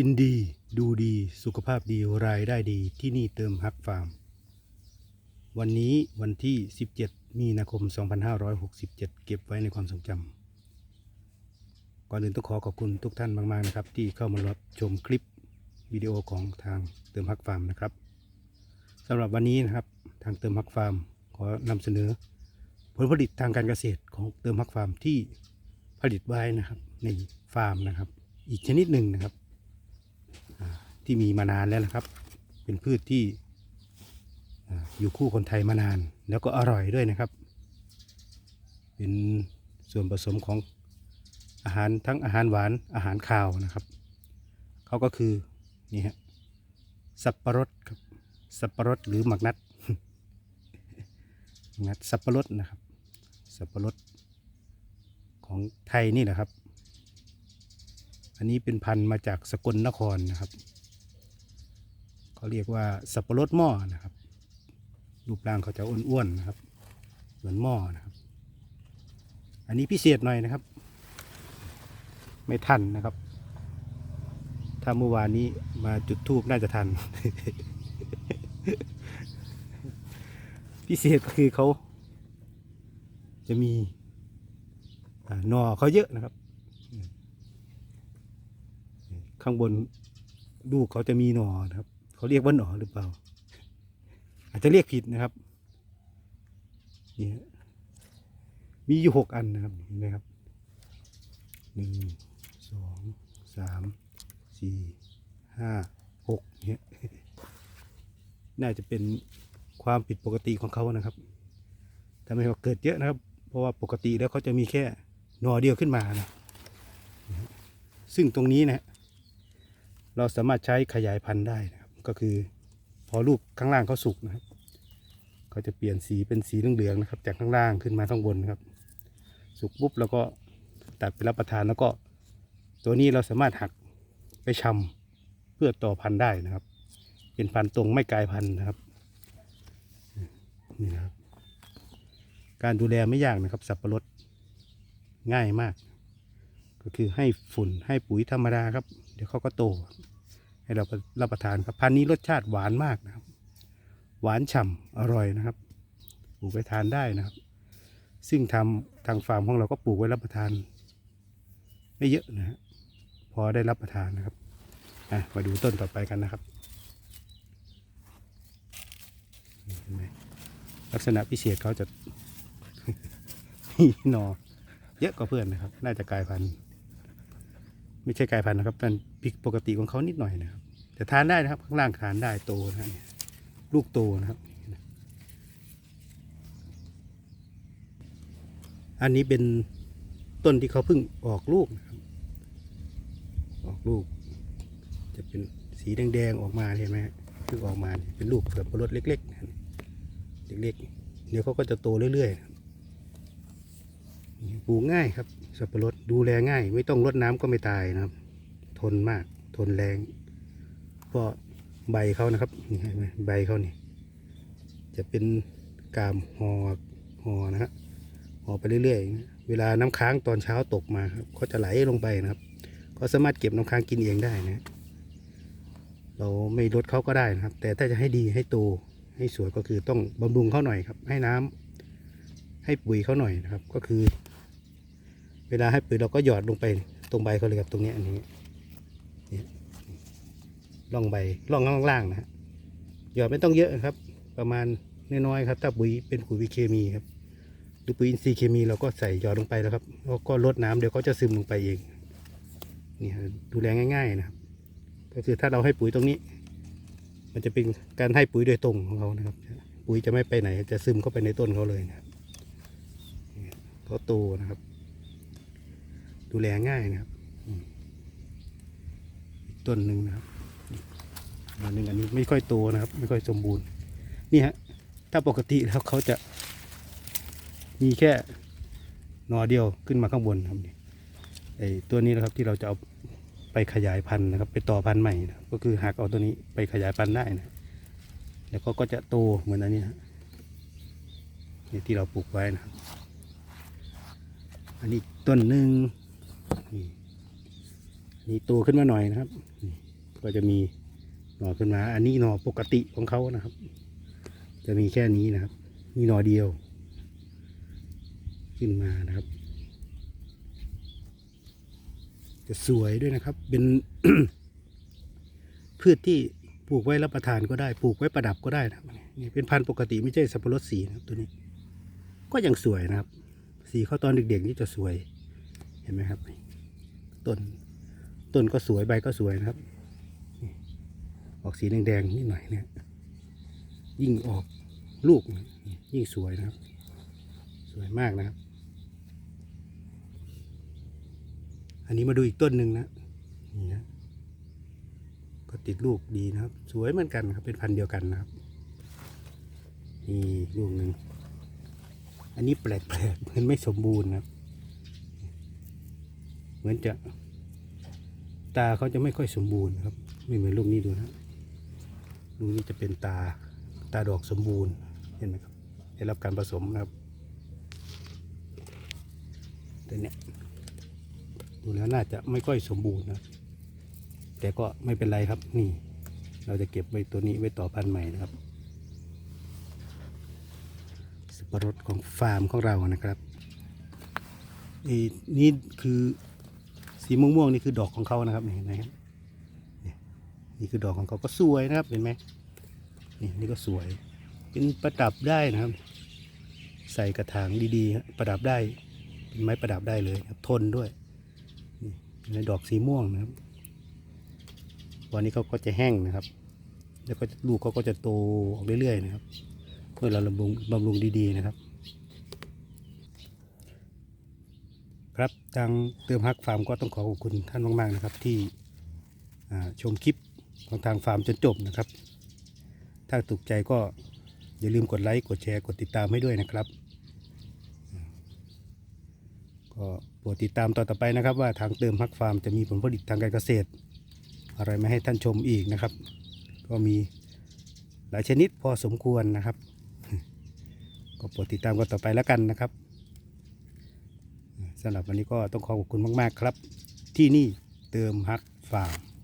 กินดีดูดีสุขภาพดีรายได้ดีที่นี่เติมฮักฟาร์ม วันนี้วันที่ 17 มีนาคม 2567 เก็บไว้ในความทรงจำก่อนอื่นต้องขอขอบคุณทุกท่านมาก ๆ นะครับ ที่เข้ามารับชมคลิปวิดีโอของทางเติมฮักฟาร์มนะครับสำหรับวันนี้นะครับทางเติมฮักฟาร์ม ขอนำเสนอ ผลผลิตทางการเกษตรของเติมฮักฟาร์มที่ผลิตไว้นะครับในฟาร์มนะครับ อีกชนิดหนึ่งนะครับ ที่มีมานานแล้วนะครับ เป็นพืชที่อยู่คู่คนไทยมานาน แล้วก็อร่อยด้วยนะครับ เป็นส่วนผสมของอาหารทั้งอาหารหวานอาหารคาวนะครับเขาก็คือนี่ฮะสับปะรดครับสับปะรดหรือหมักนัดหมักนัดสับปะรดนะครับ สับปะรดของไทยนี่แหละครับ อันนี้เป็นพันธุ์มาจากสกลนครนะครับ เขาเรียกว่าสับปะรดหม้อนะครับ รูปร่างเขาจะอ้วนๆนะครับ เหมือนหม้อนะครับ อันนี้พิเศษหน่อยนะครับ ไม่ทันนะครับ ถ้าเมื่อวานนี้มาจุดทูบน่าจะทัน พิเศษก็คือเขาจะมีหนอเขาเยอะนะครับ ข้างบนลูกเขาจะมีหนอนะครับ เขาเรียกว่าหนอหรือเปล่า อาจจะเรียกผิดนะครับนี่มีอยู่หกอันนะครับเห็นไหมครับหนึ่งสองสามสี่ห้าหกเนี่ยน่าจะเป็นความผิดปกติของเขานะครับทำให้เขาเกิดเยอะนะครับ เพราะว่าปกติแล้วเขาจะมีแค่หนอเดียวขึ้นมานะซึ่งตรงนี้นะเราสามารถใช้ขยายพันธุ์ได้นะครับ ก็คือพอลูกข้างล่างเขาสุกนะครับเขาจะเปลี่ยนสีเป็นสีเหลืองๆนะครับ จากข้างล่างขึ้นมาข้างบนนะครับ สุกปุ๊บแล้วก็ตัดไปรับประทานแล้วก็ ตัวนี้เราสามารถหักไปชำเพื่อต่อพันธุ์ได้นะครับ เป็นพันธุ์ตรงไม่กลายพันธุ์นะครับนี่นะครับ การดูแลไม่ยากนะครับ สับปะรดง่ายมาก ก็คือให้ฝุ่นให้ปุ๋ยธรรมดาครับ เดี๋ยวเขาก็โต ให้เรารับประทานครับพันนี้รสชาติหวานมากนะครับ หวานฉ่ำอร่อยนะครับปลูกไปทานได้นะครับ ซึ่งทำทางฟาร์มของเราก็ปลูกไว้รับประทาน ไม่เยอะนะฮะพอได้รับประทานนะครับอะมาดูต้นต่อไปกันนะครับเห็นไหมลักษณะพิเศษเขาจะ มีหนอเยอะกว่าเพื่อนนะครับ น่าจะกลายพันธุ์ ไม่ใช่กลายพันธุ์นะครับเป็นผิดปกติของเขานิดหน่อยนะครับ แต่ทานได้นะครับ ข้างล่างทานได้โตนะลูกโตนะครับ อันนี้เป็นต้นที่เขาเพิ่งออกลูกนะครับออกลูก จะเป็นสีแดงๆออกมาเห็นไหมฮะเพิ่งออกมาเป็นลูกสับปะรดเล็กๆเล็กๆเดี๋ยวเขาก็จะโตเรื่อยๆปลูกง่ายครับสับปะรด ดูแลง่าย ไม่ต้องรดน้ำก็ไม่ตายนะครับ ทนมากทนแรงเพราะใบเขานะครับนี่เห็นไหมใบเขานี่ จะเป็นกามหอหอนะฮะหอไปเรื่อยๆ เวลาน้ำค้างตอนเช้าตกมาครับเขาจะไหลลงไปนะครับ ก็สามารถเก็บน้ำค้างกินเองได้นะ เราไม่ลดเขาก็ได้นะครับ แต่ถ้าจะให้ดีให้โตให้สวยก็คือต้องบำรุงเขาหน่อยครับ ให้น้ำให้ปุ๋ยเขาหน่อยนะครับ ก็คือ เวลาให้ปุ๋ยเราก็หยอดลงไปตรงใบเขาเลยครับตรงนี้อันนี้เนี่ร่องใบร่องข้างล่างนะฮะหยอดไม่ต้องเยอะครับ ประมาณน้อยๆครับถ้าปุ๋ยเป็นปุ๋ยเคมีครับหรือปุ๋ยอินทรีย์เคมีเราก็ใส่หยอดลงไปแล้วครับแล้วก็ลดน้ำเดี๋ยวเขาจะซึมลงไปเองนี่ดูแลง่าย ๆ นะครับ ก็คือถ้าเราให้ปุ๋ยตรงนี้ มันจะเป็นการให้ปุ๋ยโดยตรงของเขานะครับ ปุ๋ยจะไม่ไปไหน จะซึมเข้าไปในต้นเขาเลยนะครับเขาโตนะครับ ดูแลง่ายนะครับต้นหนึ่งนะครับอีกต้นหนึ่งอันนี้ไม่ค่อยโตนะครับ ไม่ค่อยสมบูรณ์ นี่ฮะ ถ้าปกติแล้วเขาจะ มีแค่หนอเดียวขึ้นมาข้างบนครับนี่ไอตัวนี้นะครับที่เราจะเอาไปขยายพันธุ์นะครับ ไปต่อพันธุ์ใหม่นะก็คือหักเอาตัวนี้ไปขยายพันธุ์ได้นะแล้วก็ก็จะโตเหมือนอันนี้ฮะนี่ที่เราปลูกไว้นะครับ อันนี้ต้นหนึ่ง นี่อันนี่โตขึ้นมาหน่อยนะครับ ก็จะมีหน่อขึ้นมา อันนี้หน่อปกติของเขานะครับ จะมีแค่นี้นะครับ มีหน่อเดียว ขึ้นมานะครับ จะสวยด้วยนะครับ เป็นพืชที่ปลูกไว้รับประทานก็ได้ ปลูกไว้ประดับก็ได้นะนี่เป็นพันธุ์ปกติไม่ใช่สับปะรดสีนะครับตัวนี้ ก็ยังสวยนะครับ สีเขาตอนเด็กๆนี่จะสวย เห็นไหมครับต้นต้นก็สวยใบก็สวยนะครับออกสีแดงๆนิดหน่อยเนี่ย ยิ่งออกลูกนี่ยิ่งสวยนะครับ สวยมากนะครับ อันนี้มาดูอีกต้นหนึ่งนะนี่นะก็ติดลูกดีนะครับ สวยเหมือนกันครับ เป็นพันธุ์เดียวกันนะครับนี่ลูกหนึ่งอันนี้แปลกๆเหมือนไม่สมบูรณ์นะครับ มือนจะตาเขาจะไม่ค่อยสมบูรณ์ครับ ไม่เหมือนลูกนี้ดูนะลูกนี้จะเป็นตาตาดอกสมบูรณ์เห็นไหมครับได้รับการผสมนะครับแต่เนี้ยดูแล้วน่าจะไม่ค่อยสมบูรณ์นะแต่ก็ไม่เป็นไรครับนี่ เราจะเก็บไว้ตัวนี้ไว้ต่อพันธุ์ใหม่นะครับสับปะรดของฟาร์มของเรานะครับไอ้นี่คือ สีม่วงๆนี่คือดอกของเขานะครับนี่เห็นไหมครับนี่คือดอกของเขาก็สวยนะครับเห็นไหมนี่นี่ก็สวย เป็นประดับได้นะครับ ใส่กระถางดีๆ ประดับได้เป็นไม้ประดับได้เลยครับ ทนด้วยนี่ในดอกสีม่วงนะครับ วันนี้เขาก็จะแห้งนะครับ แล้วก็ลูกเขาก็จะโตออกเรื่อยๆนะครับ เมื่อเราบำรุงบำรุงดีๆนะครับ ครับทางเติมฮักฟาร์มก็ต้องขอขอบคุณท่านมากๆนะครับ ที่ชมคลิปของทางฟาร์มจนจบนะครับ ถ้าถูกใจก็อย่าลืมกดไลค์กดแชร์กดติดตามให้ด้วยนะครับก็โปรดติดตามต่อต่อไปนะครับ ว่าทางเติมฮักฟาร์มจะมีผลผลิตทางการเกษตร อะไรมาให้ท่านชมอีกนะครับ ก็มีหลายชนิดพอสมควรนะครับ ก็โปรดติดตามกันต่อไปแล้วกันนะครับ สำหรับวันนี้ก็ต้องขอขอบคุณมาก ๆ ครับ ที่นี่เติมฮักฟาร์ม